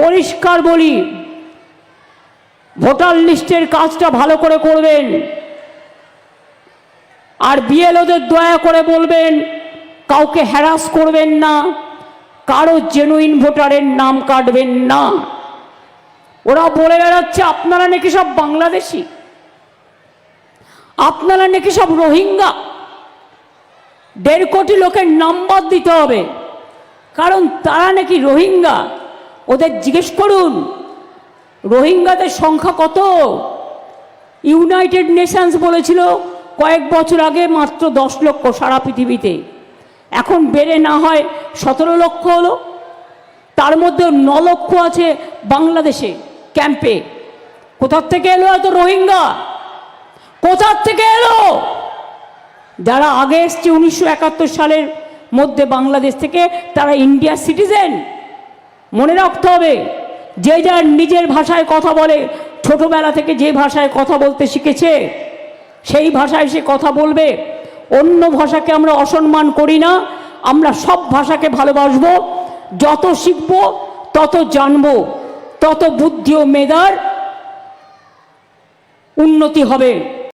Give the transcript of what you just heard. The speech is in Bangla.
পরিষ্কার বলি, ভোটার লিস্টের কাজটা ভালো করে করবেন। আর বিএলওদের দয়া করে বলবেন, কাউকে হ্যারাস করবেন না, কারও জেনুইন ভোটারের নাম কাটবেন না। ওরা বলে বেড়াচ্ছে, আপনারা নাকি সব বাংলাদেশি? আপনারা নাকি সব রোহিঙ্গা? দেড় কোটি লোকের নাম্বার দিতে হবে, কারণ তারা নাকি রোহিঙ্গা। ওদের জিজ্ঞেস করুন, রোহিঙ্গাদের সংখ্যা কত? ইউনাইটেড নেশনস বলেছিল, কয়েক বছর আগে মাত্র দশ লক্ষ সারা পৃথিবীতে। এখন বেড়ে না হয় সতেরো লক্ষ হলো। তার মধ্যে ন লক্ষ আছে বাংলাদেশে ক্যাম্পে। কোথার থেকে এলো এত রোহিঙ্গা? কোথার থেকে এলো? যারা আগে এসছে উনিশশো একাত্তর সালের মধ্যে বাংলাদেশ থেকে, তারা ইন্ডিয়ার সিটিজেন। মনে রাখতে হবে, যে যার নিজের ভাষায় কথা বলে, ছোটবেলা থেকে যে ভাষায় কথা বলতে শিখেছে, সেই ভাষায় সে কথা বলবে। অন্য ভাষাকে আমরা অসম্মান করি না, আমরা সব ভাষাকে ভালোবাসব। যত শিখব, তত জানব, তত বুদ্ধি ও মেধার উন্নতি হবে।